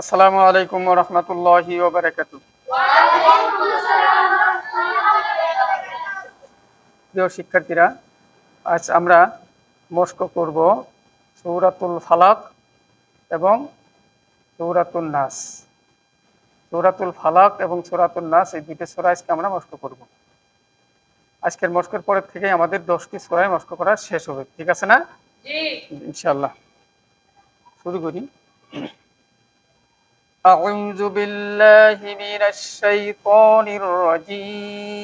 আসসালামু আলাইকুম রহমতুল্লাহি ওবারাকাতু। প্রিয় শিক্ষার্থীরা আজ আমরা মস্ক করব সৌরাতুল ফালাক এবং সৌরাতুল নাস। সৌরাতুল ফালাক এবং সৌরাতুল নাস এই দুইটি সোরা আজকে আমরা মস্ক করব। আজকের মস্কের পরের থেকে আমাদের দশটি সোরায় মস্ক করা শেষ হবে ঠিক আছে না? ইনশাল্লাহ শুরু করি। أعوذ بالله من الشيطان الرجيم.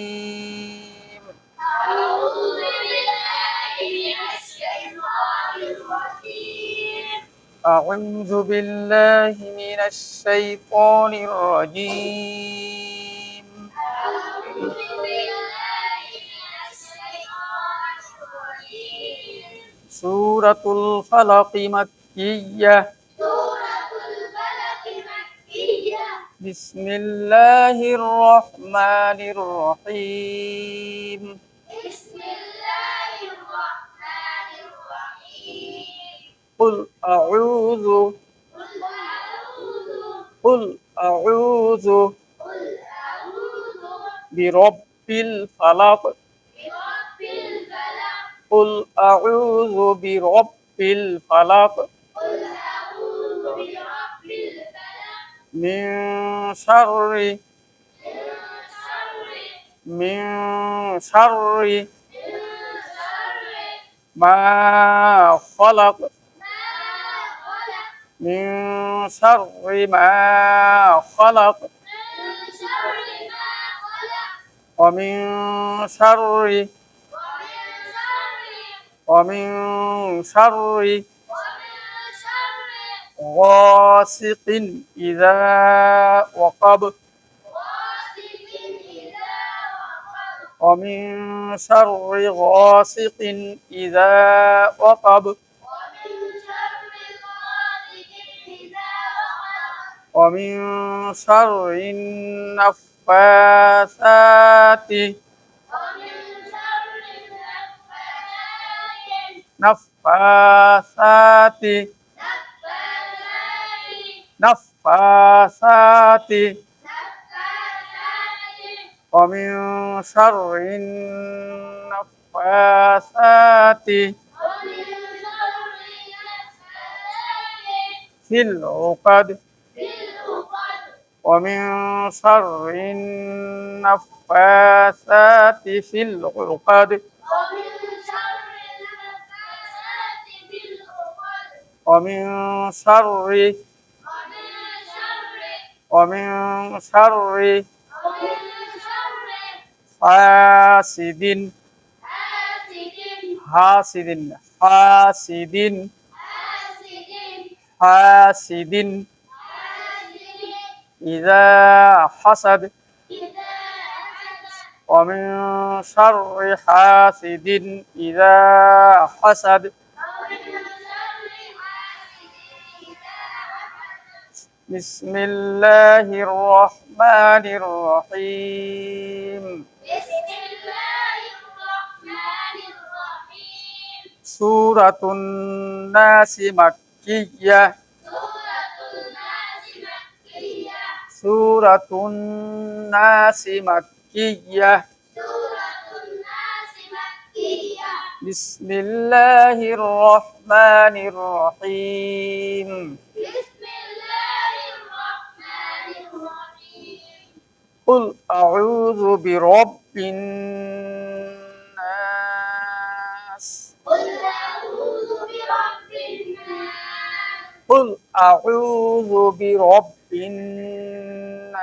أعوذ بالله من الشيطان الرجيم. أعوذ بالله من الشيطان الرجيم سورة الفلق مكية. بسم الله الرحمن الرحيم. بسم الله الرحمن الرحيم. قل أعوذ قل أعوذ قل أعوذ برب الفلق. برب الفلق. قل أعوذ برب الفلق. قل أعوذ برب الفلق. من شر من من شر شر من شر ما خلق ما خلق من شر ما خلق من شر ما خلق ومن شر ومن ومن شر شر ومن شر غاسق إذا وقب غاسق إذا وقب ومن شر غاسق إذا وقب ومن شر غاسق إذا وقب ومن شر النفاثات ومن شر النفاثات نفاثات نفاثات نفاثات نفاثات ومن شر النفاثات ومن شر النفاثات في العقد في العقد ومن شر النفاثات في العقد ومن شر النفاثات في العقد ومن شر حاسد. حاسد. حاسد. حاسد. إذا حسد. ومن شر حاسد. إذا حسد. بسم الله الرحمن الرحيم. بسم الله الرحمن الرحيم سورة الناس مكية. سورة الناس مكية. بسم الله الرحمن الرحيم. قل أعوذ برب الناس قل أعوذ برب الناس قل أعوذ برب الناس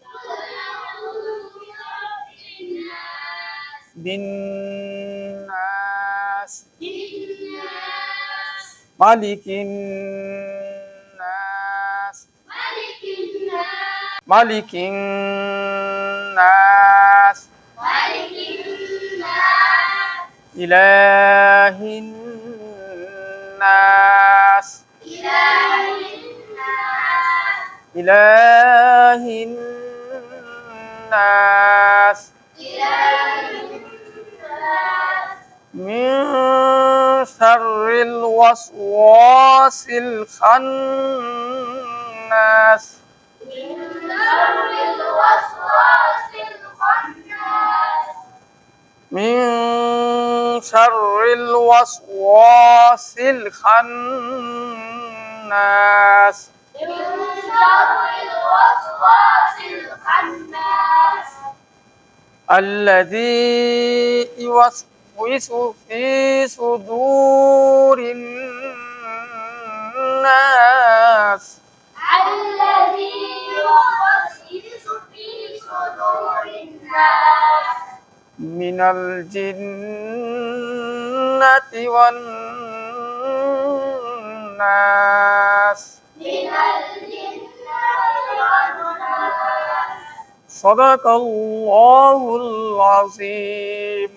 قل أعوذ برب الناس بالناس الناس ملك الناس الناس ملك الناس ملك الناس إله الناس إله الناس إله الناس إله الناس من شر الوسواس الخناس من شر الوسواس الخناس. من شر الخناس الذي يوسوس في صدور الناس. من الجنة والناس من الجنة والناس صدق الله العظيم